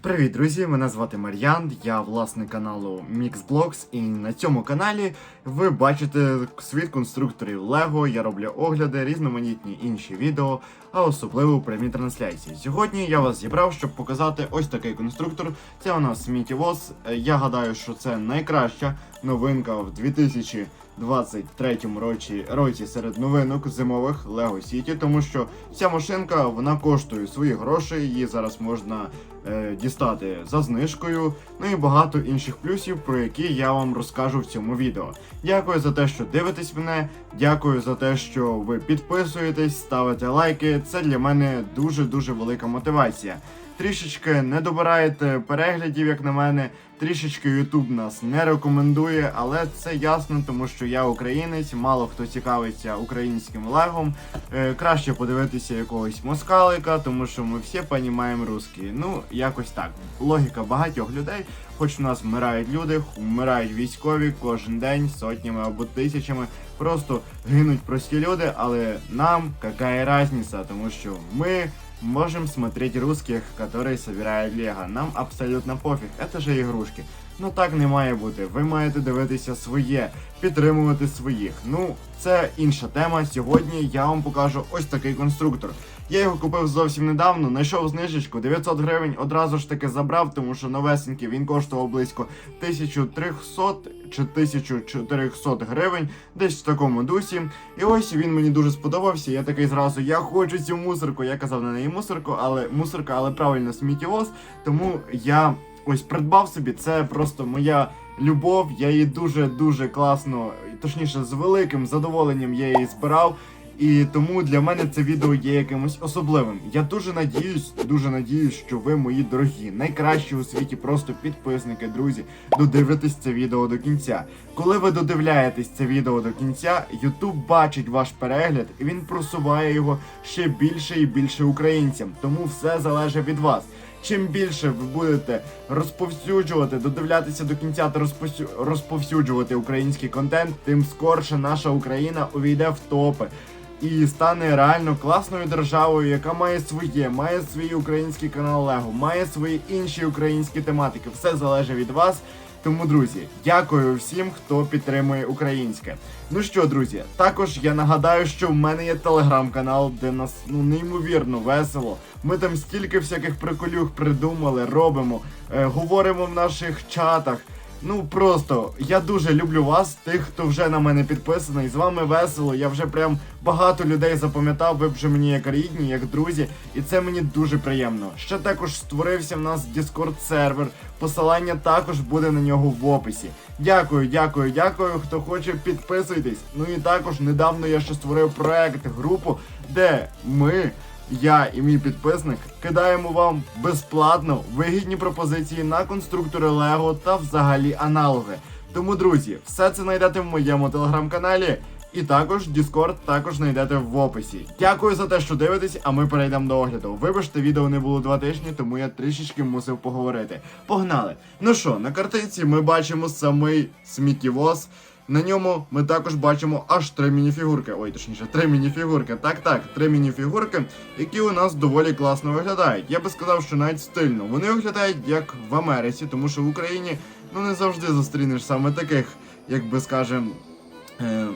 Привіт, друзі! Мене звати Мар'ян, я власник каналу MixBlogs, і на цьому каналі ви бачите світ конструкторів Лего. Я роблю огляди, різноманітні інші відео, а особливо у прямій трансляції. Сьогодні я вас зібрав, щоб показати ось такий конструктор. Це у нас Сміттєвоз. Е, Я гадаю, що це найкраща новинка в 2023 році, році серед новинок зимових Lego City, тому що ця машинка вона коштує свої гроші. Її зараз можна е, дістати за знижкою. Ну і багато інших плюсів, про які я вам розкажу в цьому відео. Дякую за те, що дивитесь мене. Дякую за те, що ви підписуєтесь, ставите лайки. Це для мене дуже дуже велика мотивація. Трішечки не добираєте переглядів, як на мене. Трішечки YouTube нас не рекомендує, але це ясно, тому що я українець, мало хто цікавиться українським легом. Е, краще подивитися якогось москалика, тому що ми всі понімаємо русський. Ну, якось так. Логіка багатьох людей, хоч у нас вмирають люди, вмирають військові кожен день сотнями або тисячами. Просто гинуть прості люди, але нам яка різниця, тому що ми можем смотреть русских, которые собирают Лего. Нам абсолютно пофіг, це же ігрушки. Ну так не має бути. Ви маєте дивитися своє, підтримувати своїх. Ну, це інша тема. Сьогодні я вам покажу ось такий конструктор. Я його купив зовсім недавно, знайшов знижечку 900 гривень, одразу ж таки забрав, тому що новесенький він коштував близько 1300 чи 1400 гривень, десь в такому дусі. І ось він мені дуже сподобався. Я такий зразу, я хочу цю мусорку. Я казав на неї мусорку, але мусорка, але правильно сміттєвоз. Тому я ось придбав собі. Це просто моя любов. Я її дуже дуже класно, точніше, з великим задоволенням я її збирав. І тому для мене це відео є якимось особливим. Я дуже надіюсь, дуже надіюсь, що ви, мої дорогі, найкращі у світі, просто підписники, друзі, додивитесь це відео до кінця. Коли ви додивляєтесь це відео до кінця, YouTube бачить ваш перегляд і він просуває його ще більше і більше українцям. Тому все залежить від вас. Чим більше ви будете розповсюджувати, додивлятися до кінця та розповсюджувати український контент, тим скорше наша Україна увійде в топи і стане реально класною державою, яка має своє, має свій український канал Лего, має свої інші українські тематики. Все залежить від вас. Тому, друзі, дякую всім, хто підтримує українське. Ну що, друзі, також я нагадаю, що в мене є телеграм-канал, де нас ну неймовірно весело. Ми там стільки всяких приколюх придумали, робимо, е, говоримо в наших чатах. Ну просто я дуже люблю вас, тих, хто вже на мене підписаний. З вами весело. Я вже прям багато людей запам'ятав. Ви вже мені як рідні, як друзі, і це мені дуже приємно. Ще також створився в нас Discord сервер. Посилання також буде на нього в описі. Дякую, дякую, дякую. Хто хоче, підписуйтесь. Ну і також недавно я ще створив проект, групу, де ми. Я і мій підписник кидаємо вам безплатно вигідні пропозиції на конструктори Лего та взагалі аналоги. Тому, друзі, все це знайдете в моєму телеграм-каналі. І також Discord також знайдете в описі. Дякую за те, що дивитесь, а ми перейдемо до огляду. Вибачте, відео не було два тижні, тому я трішечки мусив поговорити. Погнали! Ну що, на картинці ми бачимо самий сміттєвоз. На ньому ми також бачимо аж три мініфігурки. Ой, точніше, три мініфігурки. Так, так, три мініфігурки, які у нас доволі класно виглядають. Я би сказав, що навіть стильно. Вони виглядають як в Америці, тому що в Україні ну не завжди зустрінеш саме таких, як би скажем, е,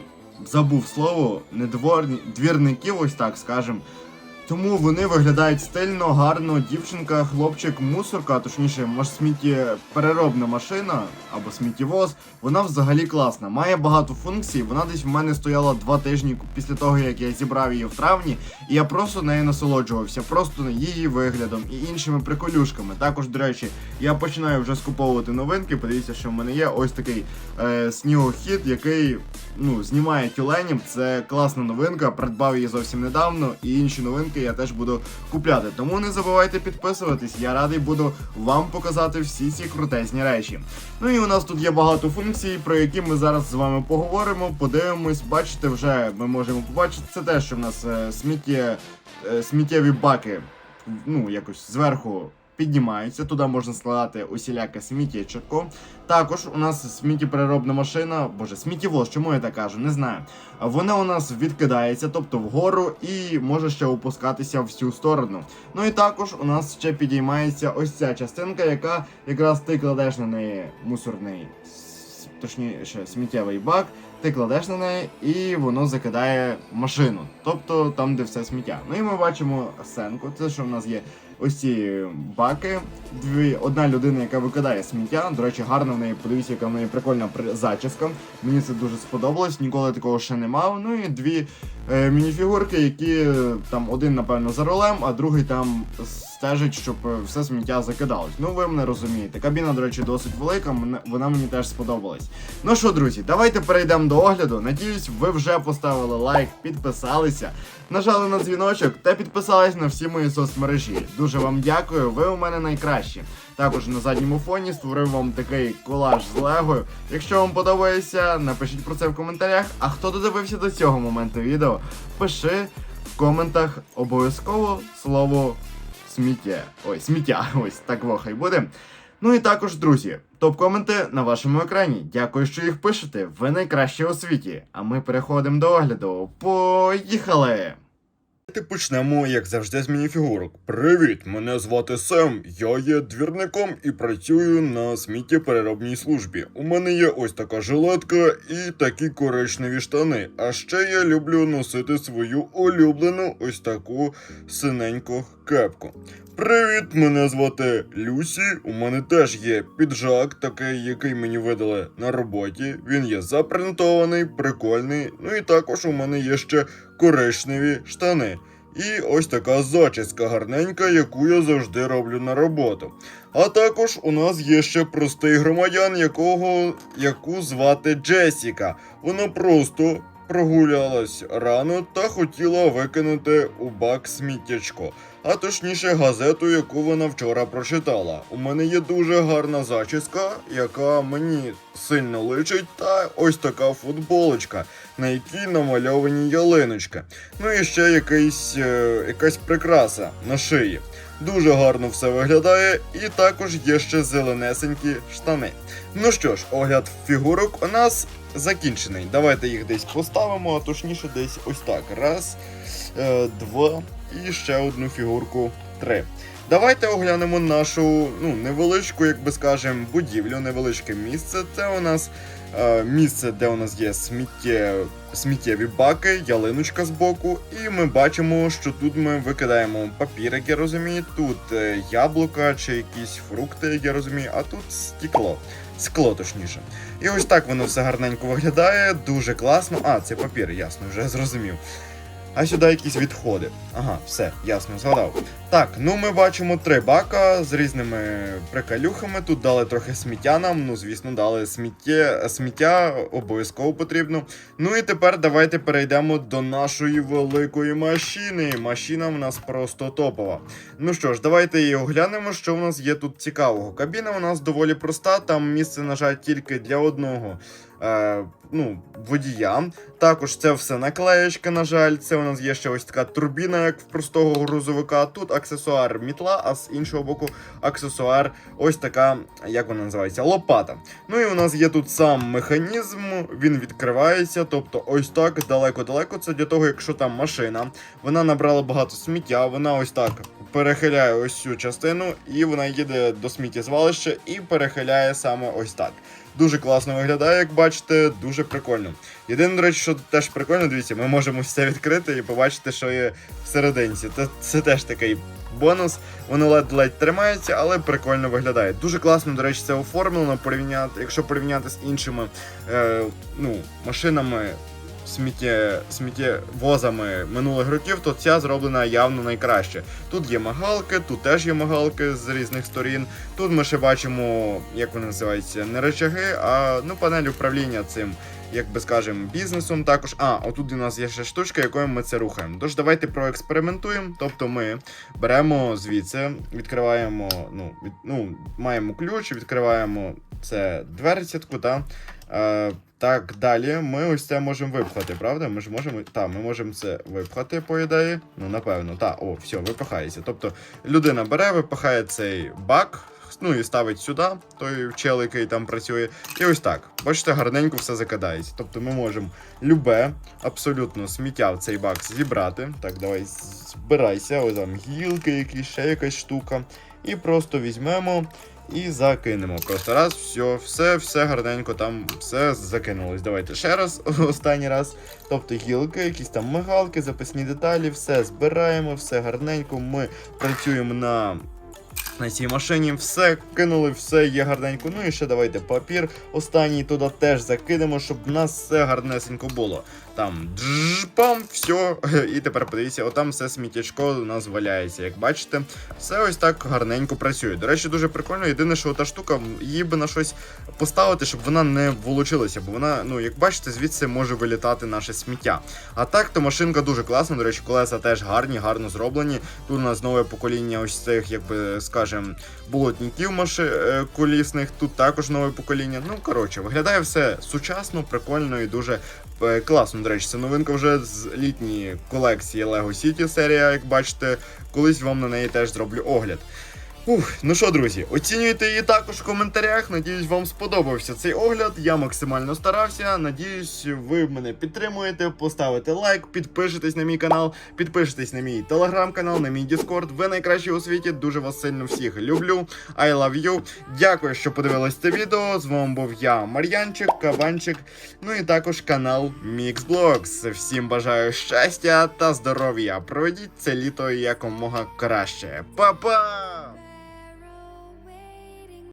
забув слово, не дворні, двірників, ось так скажем. Тому вони виглядають стильно, гарно. Дівчинка, хлопчик, мусорка, точніше, може сміттєпереробна машина або сміттєвоз. Вона взагалі класна. Має багато функцій. Вона десь в мене стояла два тижні після того, як я зібрав її в травні, і я просто нею насолоджувався, просто її виглядом і іншими приколюшками. Також, до речі, я починаю вже скуповувати новинки. Подивіться, що в мене є ось такий е, снігохід, який ну, знімає тюленів. Це класна новинка. Придбав її зовсім недавно, і інші новинки я теж буду купляти. Тому не забувайте підписуватись. Я радий буду вам показати всі ці крутезні речі. Ну і у нас тут є багато функцій, про які ми зараз з вами поговоримо, подивимось. Бачите, вже ми можемо побачити це те, що в нас е, сміттє, е, сміттєві баки ну, якось зверху піднімаються. Туди можна складати усіляке сміттєчко. Також у нас сміттєпереробна машина, боже, сміттєвоз, чому я так кажу, не знаю. Вона у нас відкидається, тобто вгору, і може ще опускатися в всю сторону. Ну і також у нас ще підіймається ось ця частинка, яка якраз ти кладеш на неї мусорний, точніше, сміттєвий бак, ти кладеш на неї і воно закидає машину, тобто там, де все сміття. Ну і ми бачимо сценку, це що в нас є ось ці баки. Дві, одна людина, яка викидає сміття. До речі, гарно в неї, подивіться, яка в неї прикольна при- зачіска. Мені це дуже сподобалось, ніколи такого ще не мав. Ну і дві е, мініфігурки, які там один, напевно, за рулем, а другий там стежить, щоб е, все сміття закидалось. Ну, ви мене розумієте. Кабіна, до речі, досить велика, вона мені теж сподобалась. Ну що, друзі, давайте перейдемо до огляду. Надіюсь, ви вже поставили лайк, підписалися, нажали на дзвіночок та підписались на всі мої соцмережі. Дуже вам дякую, ви у мене найкращі. Також на задньому фоні створив вам такий колаж з легою. Якщо вам подобається, напишіть про це в коментарях. А хто додивився до цього моменту відео, пиши в коментах обов'язково слово сміття. Ой, сміття. Ось так во хай буде. Ну і також, друзі, топ-коменти на вашому екрані. Дякую, що їх пишете. Ви найкращі у світі. А ми переходимо до огляду. Поїхали! Давайте почнемо, як завжди, з мініфігурок. Привіт, мене звати Сем. Я є двірником і працюю на сміттєпереробній службі. У мене є ось така жилетка і такі коричневі штани. А ще я люблю носити свою улюблену ось таку синеньку кепку. Привіт, мене звати Люсі. У мене теж є піджак, такий, який мені видали на роботі. Він є запринтований, прикольний. Ну і також у мене є ще коричневі штани. І ось така зачіска гарненька, яку я завжди роблю на роботу. А також у нас є ще простий громадян, якого яку звати Джесіка. Вона просто прогулялась рано та хотіла викинути у бак сміттячко. А точніше газету, яку вона вчора прочитала. У мене є дуже гарна зачіска, яка мені сильно личить, та ось така футболочка, на якій намальовані ялиночки. Ну і ще якийсь, е, якась прикраса на шиї. Дуже гарно все виглядає, і також є ще зеленесенькі штани. Ну що ж, огляд фігурок у нас закінчений. Давайте їх десь поставимо, а точніше десь ось так. Раз, е, два і ще одну фігурку три. Давайте оглянемо нашу ну, невеличку, як би скажемо, будівлю, невеличке місце. Це у нас е, місце, де у нас є сміттє, сміттєві баки, ялиночка з боку, і ми бачимо, що тут ми викидаємо папір, як я розумію, тут е, яблука чи якісь фрукти, як я розумію, а тут стекло. Скло, точніше. І ось так воно все гарненько виглядає, дуже класно. А, це папір, ясно, вже зрозумів. А сюди якісь відходи. Ага, все, ясно, згадав. Так, ну ми бачимо три бака з різними приколюхами. Тут дали трохи сміття нам. Ну, звісно, дали сміття, сміття обов'язково потрібно. Ну і тепер давайте перейдемо до нашої великої машини. Машина в нас просто топова. Ну що ж, давайте її оглянемо, що в нас є тут цікавого. Кабіна у нас доволі проста, там місце, на жаль, тільки для одного. Е, ну, водія. Також це все наклеєчка, на жаль. Це у нас є ще ось така турбіна, як в простого грузовика. Тут аксесуар мітла, а з іншого боку, аксесуар ось така, як вона називається, лопата. Ну і у нас є тут сам механізм, він відкривається, тобто ось так далеко-далеко. Це для того, якщо там машина, вона набрала багато сміття, вона ось так перехиляє ось цю частину, і вона їде до сміттєзвалища і перехиляє саме ось так. Дуже класно виглядає, як бачите, дуже прикольно. Єдине, до речі, що теж прикольно, дивіться, ми можемо все відкрити і побачити, що є всерединці. Це, це теж такий бонус. Воно ледь-ледь тримається, але прикольно виглядає. Дуже класно, до речі, це оформлено. Порівняти, якщо порівняти з іншими е, ну, машинами. Сміттє, сміттєвозами минулих років, то ця зроблена явно найкраще. Тут є магалки, тут теж є магалки з різних сторін. Тут ми ще бачимо, як вони називаються, не речаги, а ну панель управління цим, як би скажемо, бізнесом. Також, а, отут у нас є ще штучка, якою ми це рухаємо. Тож давайте проекспериментуємо. Тобто ми беремо звідси, відкриваємо, ну, від, ну, маємо ключ, відкриваємо це дверцятку, та. Е, так, далі ми ось це можемо випхати, правда? Ми ж можемо. Так, ми можемо це випхати, по ідеї. Ну, напевно, так, о, все, випихається. Тобто людина бере, випихає цей бак, ну і ставить сюди, той чел, який там працює. І ось так. Бачите, гарненько все закидається. Тобто ми можемо любе, абсолютно сміття в цей бак зібрати. Так, давай збирайся, ось там гілки, якісь, ще якась штука. І просто візьмемо і закинемо. Просто раз, все, все, все гарненько там, все закинулось. Давайте ще раз, останній раз. Тобто гілки, якісь там мигалки, записні деталі, все збираємо, все гарненько. Ми працюємо на. На цій машині все кинули, все є гарненько. Ну і ще давайте папір. Останній туди теж закинемо, щоб в нас все гарнесенько було. Там джпам, все. І тепер подивіться, отам все сміттячко у нас валяється. Як бачите, все ось так гарненько працює. До речі, дуже прикольно. Єдине, що та штука, її би на щось поставити, щоб вона не волочилася, бо вона, ну як бачите, звідси може вилітати наше сміття. А так, то машинка дуже класна. До речі, колеса теж гарні, гарно зроблені. Тут у нас нове покоління ось цих, якби скажем, болотників маши... е, колісних. Тут також нове покоління. Ну коротше, виглядає все сучасно, прикольно і дуже е, класно. До речі, це новинка вже з літньої колекції Lego City серія, як бачите. Колись вам на неї теж зроблю огляд. Ух, ну що, друзі, оцінюйте її також в коментарях. Надіюсь, вам сподобався цей огляд. Я максимально старався. Надіюсь, ви мене підтримуєте. Поставите лайк, підпишитесь на мій канал, підпишитесь на мій телеграм-канал, на мій Діскорд. Ви найкращі у світі. Дуже вас сильно всіх люблю. I love you. Дякую, що подивились це відео. З вами був я, Мар'янчик, Кабанчик. Ну і також канал Mixblocks. Всім бажаю щастя та здоров'я. Проведіть це літо якомога краще. Па-па!